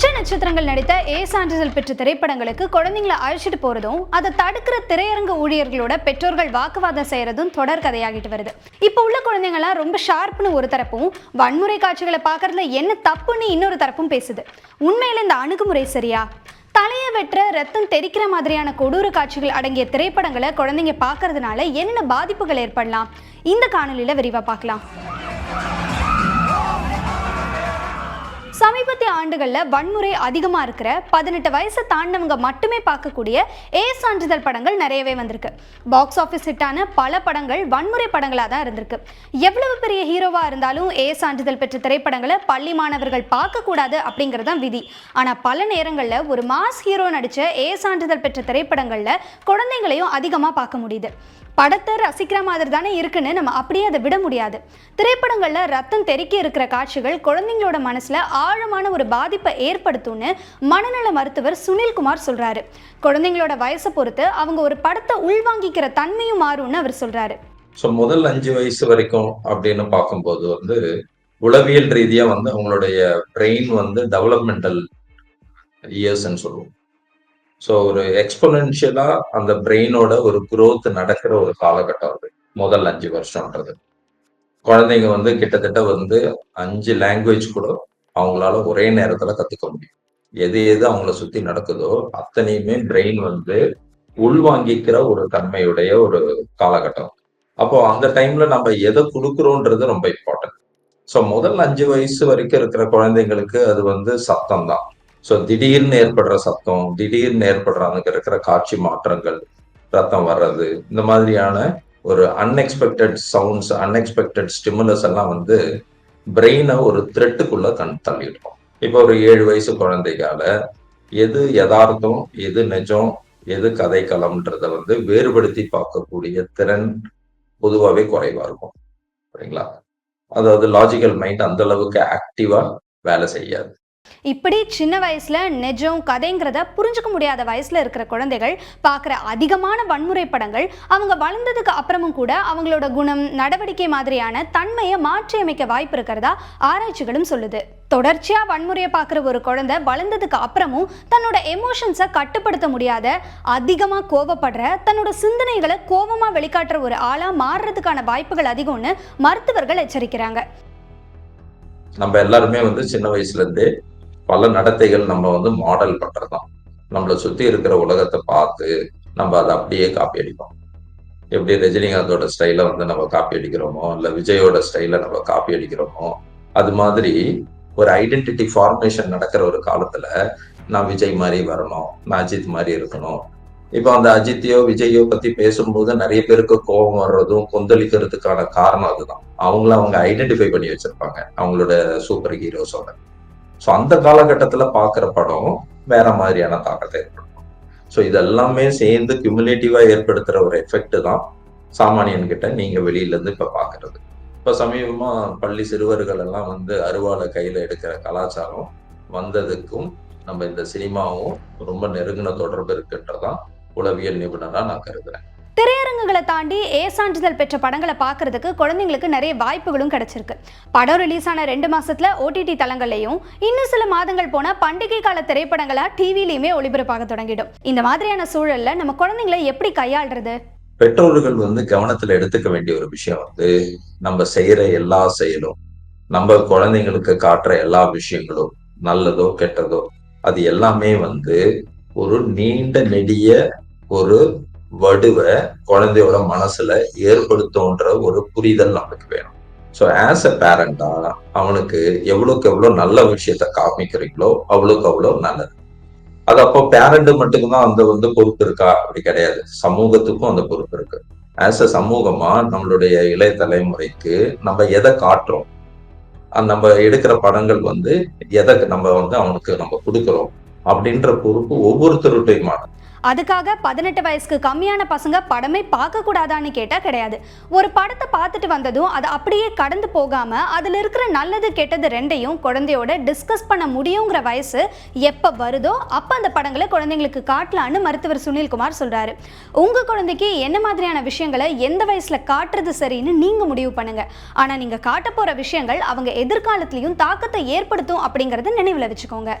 உச்ச நட்சத்திரங்கள் நடித்த ஏ. சான்றிதழ் பெற்ற திரைப்படங்களுக்கு குழந்தைங்களை அழைச்சிட்டு போறதும் அதை தடுக்கிற திரையரங்க ஊழியர்களோட பெற்றோர்கள் வாக்குவாதம் செய்யறதும் தொடர் கதையாகிட்டு வருது. இப்போ உள்ள குழந்தைங்களாம் ரொம்ப ஷார்ப்னு ஒரு தரப்பும் வன்முறை காட்சிகளை பார்க்கறதுல என்ன தப்புன்னு இன்னொரு தரப்பும் பேசுது. உண்மையில இந்த அணுகுமுறை சரியா? தலையை வெட்டுற ரத்தம் தெறிக்கிற மாதிரியான கொடூர காட்சிகள் அடங்கிய திரைப்படங்களை குழந்தைங்க பார்க்கறதுனால என்ன பாதிப்புகள் ஏற்படலாம்? இந்த காணொலியில விரிவா பார்க்கலாம். சமீபத்திய ஆண்டுகளில் வன்முறை அதிகமாக இருக்கிற பதினெட்டு வயசை தாண்டவங்க மட்டுமே பார்க்கக்கூடிய ஏ சான்றிதழ் படங்கள் நிறையவே வந்திருக்கு. பாக்ஸ் ஆஃபீஸ் ஹிட்டான பல படங்கள் வன்முறை படங்களாக தான் இருந்திருக்கு. எவ்வளவு பெரிய ஹீரோவாக இருந்தாலும் ஏ சான்றிதழ் பெற்ற திரைப்படங்களை பள்ளி மாணவர்கள் பார்க்கக்கூடாது அப்படிங்கிறது தான் விதி. ஆனால் பல நேரங்களில் ஒரு மாஸ் ஹீரோ நடித்த ஏ சான்றிதழ் பெற்ற திரைப்படங்களில் குழந்தைங்களையும் அதிகமாக பார்க்க முடியுது. படத்தை ரசிக்கிற மாதிரி தானே இருக்குன்னு நம்ம அப்படியே அதை விட முடியாது. திரைப்படங்களில் ரத்தம் தெறிக்க இருக்கிற காட்சிகள் குழந்தைங்களோட மனசில் ஆழமான ஒரு பாதிப்பை ஏற்படுத்தும்னு மனநல மருத்துவர் சுனில்குமார் சொல்கிறாரு குழந்தைங்களோட வயசை பொறுத்து அவங்க ஒரு படத்தை உள்வாங்கிக்கிற தன்மையும் மாறும்னு அவர் சொல்கிறாரு ஸோ முதல் அஞ்சு வயசு வரைக்கும் அப்படின்னு பார்க்கும்போது வந்து உளவியல் ரீதியா வந்து அவங்களுடைய பிரெயின் வந்து டெவலப்மெண்டல் இயர்ஸ்ன்னு சொல்லுவோம். ஸோ ஒரு எக்ஸ்பொனென்ஷியலா அந்த பிரெயினோட ஒரு குரோத் நடக்கிற ஒரு காலகட்டம் அது. முதல் அஞ்சு வருஷம்ன்றது. குழந்தைங்க வந்து கிட்டத்தட்ட வந்து அஞ்சு லாங்குவேஜ் கூட அவங்களால ஒரே நேரத்துல கத்துக்க முடியும். எது எது அவங்கள சுத்தி நடக்குதோ அத்தனையுமே பிரெயின் வந்து உள்வாங்கிக்கிற ஒரு தன்மையுடைய ஒரு காலகட்டம். அப்போ அந்த டைம்ல நம்ம எதை கொடுக்குறோன்றது ரொம்ப இம்பார்ட்டன்ட் ஸோ முதல் அஞ்சு வயசு வரைக்கும் இருக்கிற குழந்தைங்களுக்கு அது வந்து சத்தம் தான் ஸோ திடீர்னு ஏற்படுற சத்தம் திடீர்னு ஏற்படுறவங்க இருக்கிற காட்சி மாற்றங்கள் ரத்தம் வர்றது இந்த மாதிரியான ஒரு அன்எக்ஸ்பெக்டட் சவுண்ட்ஸ் அன்எக்ஸ்பெக்டட் ஸ்டிமுலஸ் எல்லாம் வந்து பிரெயினை ஒரு த்ரெட்டுக்குள்ள கண் தள்ளிடுறோம் இப்போ ஒரு ஏழு வயசு குழந்தைக்கால எது யதார்த்தம் எது நிஜம் எது கதை களம்ன்றத வந்து வேறுபடுத்தி பார்க்கக்கூடிய திறன் பொதுவாகவே குறைவா இருக்கும். சரிங்களா? அதாவது லாஜிக்கல் மைண்ட் அந்த அளவுக்கு ஆக்டிவா வேலை செய்யாது. இப்படி சின்ன வயசுல நெஜம் கதைங்கிறத புரிஞ்சுக்க முடியாத வயசுல இருக்கிற குழந்தைகள் பார்க்குற அதிகமான வன்முறை படங்கள் அவங்க வளர்ந்ததுக்கு அப்புறமும் கூட அவங்களோட குணம் நடவடிக்கை மாதிரியான தன்மையை மாற்றி அமைக்க வாய்ப்பு இருக்கிறதா ஆராய்ச்சிகளும் சொல்லுது. தொடர்ச்சியா வன்முறையை பார்க்குற ஒரு குழந்தை வளர்ந்ததுக்கு அப்புறமும் தன்னோட எமோஷன்ஸை கட்டுப்படுத்த முடியாத அதிகமாக கோவப்படுற தன்னோட சிந்தனைகளை கோபமாக வெளிக்காட்டுற ஒரு ஆளாக மாறுறதுக்கான வாய்ப்புகள் அதிகம்னு மருத்துவர்கள் எச்சரிக்கிறாங்க. நம்ம எல்லாருமே வந்து சின்ன வயசுல இருந்து பல நடத்தைகள் நம்ம வந்து மாடல் பண்றதுதான். நம்மளை சுத்தி இருக்கிற உலகத்தை பார்த்து நம்ம அதை அப்படியே காப்பி அடிப்போம். எப்படி ரஜினிகாந்தோட ஸ்டைல வந்து நம்ம காப்பி அடிக்கிறோமோ இல்ல விஜயோட ஸ்டைல நம்ம காப்பி அடிக்கிறோமோ அது மாதிரி ஒரு ஐடென்டிட்டி ஃபார்மேஷன் நடக்கிற ஒரு காலத்துல நான் விஜய் மாதிரி வரணும் நான் அஜித் மாதிரி இருக்கணும். இப்போ அந்த அஜித்தையோ விஜயோ பத்தி பேசும்போது நிறைய பேருக்கு கோபம் வர்றதும் கொந்தளிக்கிறதுக்கான காரணம் அதுதான். அவங்கள அவங்க ஐடென்டிஃபை பண்ணி வச்சிருப்பாங்க அவங்களோட சூப்பர் ஹீரோஸோட ஸோ அந்த காலகட்டத்தில் பார்க்குற படம் வேற மாதிரியான தாக்கத்தை ஏற்படுத்தும். ஸோ இதெல்லாமே சேர்ந்து கியூமுலேட்டிவாக ஏற்படுத்துகிற ஒரு எஃபெக்ட் தான் சாமானியன்கிட்ட நீங்கள் வெளியிலேருந்து இப்போ பார்க்குறது இப்போ சமீபமாக பள்ளி சிறுவர்கள் எல்லாம் வந்து அருவாளை கையில் எடுக்கிற கலாச்சாரம் வந்ததுக்கும் நம்ம இந்த சினிமாவும் ரொம்ப நெருங்கின தொடர்பு இருக்குன்றதான் உளவியல் நிபுணராக நான் கருதுறேன். ஊடகங்களை தாண்டி ஏ சான்றிதழ் பெற்ற படங்களை பார்க்கறதுக்கு குழந்தைங்களுக்கு நிறைய வாய்ப்புகளும் கிடைச்சிருக்கு. படம் ரிலீஸ் ஆன ரெண்டு மாசத்துல ஓடிடி தளங்கள்லையும் இன்னும் சில மாதங்கள் போன பண்டிகை கால திரைப்படங்களா டிவிலையுமே ஒளிபரப்பாக தொடங்கிடும். இந்த மாதிரியான சூழல்ல நம்ம குழந்தைங்களை எப்படி கையாளுறது? பெற்றோர்கள் வந்து கவனத்துல எடுத்துக்க வேண்டிய ஒரு விஷயம் வந்து நம்ம செய்யற எல்லா செயலும் நம்ம குழந்தைங்களுக்கு காட்டுற எல்லா விஷயங்களும் நல்லதோ கெட்டதோ அது எல்லாமே வந்து ஒரு நீண்ட நெடிய ஒரு வடுவை குழந்தையோட மனசுல ஏற்படுத்தும்ன்ற ஒரு புரிதல் நமக்கு வேணும். ஸோ ஆஸ் அ பேரண்டா அவனுக்கு எவ்வளோக்கு எவ்வளவு நல்ல விஷயத்த காமிக்கிறீங்களோ அவ்வளோக்கு அவ்வளவு நல்லது. அது அப்போ பேரண்ட் மட்டும்தான் அந்த வந்து பொறுப்பு இருக்கா? அப்படி கிடையாது. சமூகத்துக்கும் அந்த பொறுப்பு இருக்கு. ஆஸ் அ சமூகமா நம்மளுடைய இளைய தலைமுறைக்கு நம்ம எதை காட்டுறோம்? நம்ம எடுக்கிற படங்கள் வந்து எதை நம்ம வந்து அவனுக்கு நம்ம கொடுக்குறோம்? அப்படின்ற பொறுப்பு ஒவ்வொருத்தருடையுமானது. அதுக்காக பதினெட்டு வயசுக்கு கம்மியான பசங்க படமே பார்க்க கூடாதான்னு கிடையாது. ஒரு படத்தை பார்த்துட்டு வந்ததும் அதை அப்படியே கடந்து போகாமல் அதில் இருக்கிற நல்லது கெட்டது ரெண்டையும் குழந்தையோட டிஸ்கஸ் பண்ண முடியுங்கிற வயசு எப்போ வருதோ அப்போ அந்த படங்களை குழந்தைங்களுக்கு காட்டலான்னு மருத்துவர் சுனில்குமார் சொல்கிறாரு உங்கள் குழந்தைக்கு என்ன மாதிரியான விஷயங்களை எந்த வயசில் காட்டுறது சரின்னு நீங்கள் முடிவு பண்ணுங்கள் ஆனால் நீங்கள் காட்ட போகிற விஷயங்கள் அவங்க எதிர்காலத்திலையும் தாக்கத்தை ஏற்படுத்தும் அப்படிங்கறத நினைவில் வச்சுக்கோங்க.